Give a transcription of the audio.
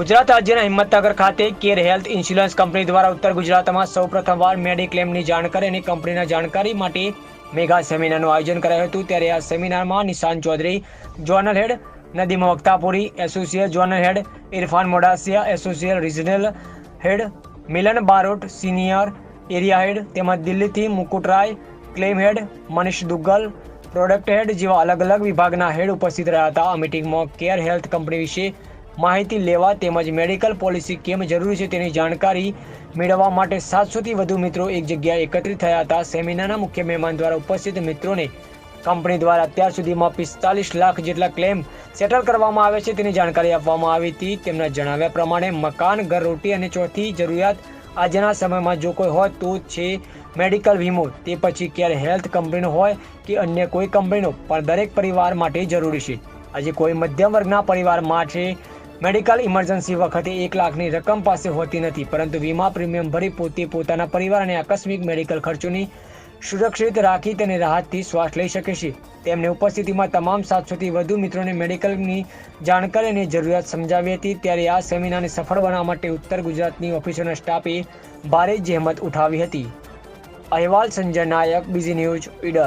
ગુજરાત રાજ્યના હિંમતનગર ખાતે care health insurance company દ્વારા ઉત્તર ગુજરાતમાં સૌ પ્રથમવાર મેડિક્લેમની જાણકારી અને કંપનીના જાણકારી માટે મેગા સેમિનારનું આયોજન કરાયું હતું. ત્યારે આ સેમિનારમાં Nishan Chaudhary, zonal head Nadeem Vaktapuri, associate zonal head Irfan Modasiya, associate regional head Milan Barot, senior area head તેમજ દિલ્હીથી Mukutrai claim head Manish Duggal, product head જેવા અલગ અલગ વિભાગના હેડ ઉપસ્થિત રહ્યા હતા. આ મિટિંગમાં કેર હેલ્થ કંપની વિશે માહિતી લેવા તેમજ મેડિકલ પોલિસી કેમ જરૂરી છે તેની જાણકારી મેળવવા માટે સાતસોથી વધુ મિત્રો એક જગ્યાએ એકત્રિત થયા હતા. સેમિનારના મુખ્ય મહેમાન દ્વારા ઉપસ્થિત મિત્રોને કંપની દ્વારા અત્યાર સુધીમાં પિસ્તાલીસ લાખ જેટલા ક્લેમ સેટલ કરવામાં આવે છે તેની જાણકારી આપવામાં આવી હતી. તેમના જણાવ્યા પ્રમાણે, મકાન, ઘર, રોટી અને ચોથી જરૂરિયાત આજના સમયમાં જો કોઈ હોય તો છે મેડિકલ વીમો. તે પછી ક્યારે હેલ્થ કંપનીનો હોય કે અન્ય કોઈ કંપનીનો પણ દરેક પરિવાર માટે જરૂરી છે. આજે કોઈ મધ્યમ વર્ગના પરિવાર માટે મેડિકલ ઇમરજન્સી વખતે એક લાખની રકમ પાસે હોતી નથી, પરંતુ વીમા પ્રીમિયમ ભરી પોતે પોતાના પરિવાર અને આકસ્મિક મેડિકલ ખર્ચોની સુરક્ષિત રાખી તેને રાહતથી શ્વાસ લઈ શકે છે. તેમની ઉપસ્થિતિમાં તમામ સાતસોથી વધુ મિત્રોને મેડિકલની જાણકારી અને જરૂરિયાત સમજાવી હતી. ત્યારે આ સેમિનારને સફળ બનાવવા માટે ઉત્તર ગુજરાતની ઓફિસોના સ્ટાફે ભારે જહેમત ઉઠાવી હતી. અહેવાલ સંજય નાયક, બીજી ન્યૂઝ ઈડર.